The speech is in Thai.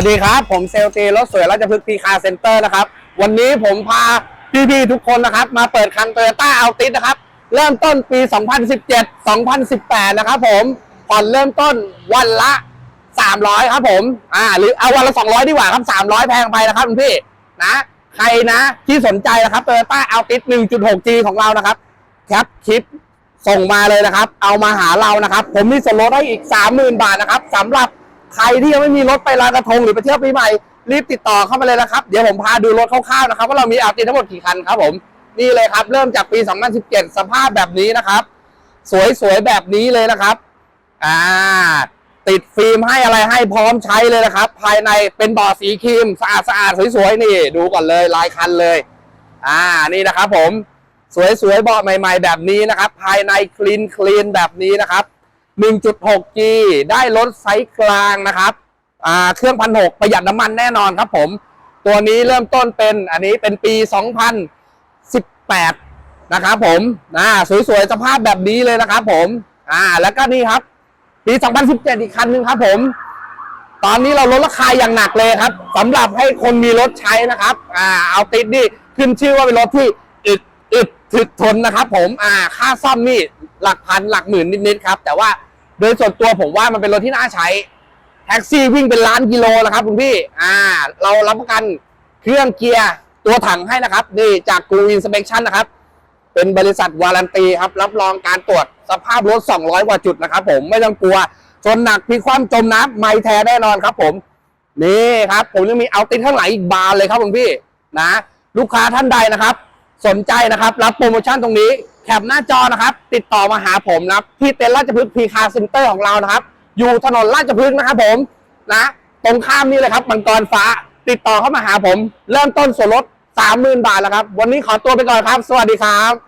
วัสดีครับ ผมเซลตีรถสวยราชพฤกษ์พีคาเซ็นเตอร์นะครับ วันนี้ผมพาพี่ๆทุกคนนะครับ มาเปิดคันโตโยต้าอัลติสนะครับ เริ่มต้นปี 2017 2018 นะครับผม ผ่อนเริ่มต้นวันละ 300 ครับผม อ่า หรือเอาวันละ 200 ดีกว่าครับ 300 แพงไปนะครับคุณพี่ นะ ใครนะที่สนใจนะครับโตโยต้าอัลติส 1.6G ของเรานะครับ แคปคลิปส่งมาเลยนะครับ เอามาหาเรานะครับ ผมมีส่วนลดให้อีก 30,000 บาทนะครับสำหรับ ใครที่ยังไม่มีรถไปลอยกระทงหรือไปเที่ยวปีใหม่ รีบติดต่อเข้ามาเลยนะครับ เดี๋ยวผมพาดูรถคร่าวๆนะครับว่าเรามีอัลติทั้งหมดกี่คันครับผมนี่เลยครับ เริ่มจากปี 2017 สภาพแบบนี้นะครับ สวยๆแบบนี้เลยนะครับอ่าติดฟิล์มให้อะไรให้พร้อมใช้เลยนะครับ ภายในเป็นเบาะสีครีมสะอาดสะอาดๆสวยๆนี่ ดูก่อนเลยลายคันเลยอ่านี่นะครับผมสวยๆเบาะใหม่ ๆ แบบนี้นะครับ ภายในคลีนคลีนแบบนี้นะครับ 1.6G ได้รถไซส์กลางนะครับเครื่องพันหกประหยัดน้ำมันแน่นอนครับผม ตัวนี้เริ่มต้นเป็นอันนี้เป็นปี 2018 นะครับผมอ่าสวยๆ สภาพแบบนี้เลยนะครับผมอ่าแล้วก็นี่ครับ ปี 2017 อีกคันหนึ่งครับผม ตอนนี้เราลดราคาอย่างหนักเลยครับสำหรับให้คนมีรถใช้นะครับอ่าเอาติดนี่ขึ้นชื่อว่าเป็นรถที่อึดอึดถึกทนนะครับผมอ่าค่าซ่อมนี่หลักพันหลักหมื่นนิดๆครับ แต่ว่า โดยส่วนตัวผมว่ามันเป็นรถที่น่าใช้ แท็กซี่วิ่งเป็นล้านกิโลแล้วครับคุณพี่ อ่า เรารับประกันเครื่องเกียร์ตัวถังให้นะครับ นี่จากกูอินสเป t ชั่นนะครับ เป็นบริษัทวารันตีครับ รับรองการตรวจสภาพรถ 200 กว่าจุดนะครับผมไม่ต้องกลัวชนหนักพลิกคว่ำจมน้ำไม่แท้แน่นอนครับ ผม นี่ครับ ผมยังมีเอาติดข้างหลังอีกบานเลยครับคุณพี่นะ ลูกค้าท่านใดนะครับ สนใจนะครับ รับโปรโมชั่นตรงนี้แคปหน้าจอนะครับ ติดต่อมาหาผมนะครับที่เต็นท์ราชพฤกษ์พีคาเซ็นเตอร์ของเรานะครับ อยู่ถนนราชพฤกษ์นะครับผมนะตรงข้ามนี่เลยครับมังกรฟ้า ติดต่อเข้ามาหาผม เริ่มต้นส่วนลด30,000 บาทแล้วครับ วันนี้ขอตัวไปก่อนครับ สวัสดีครับ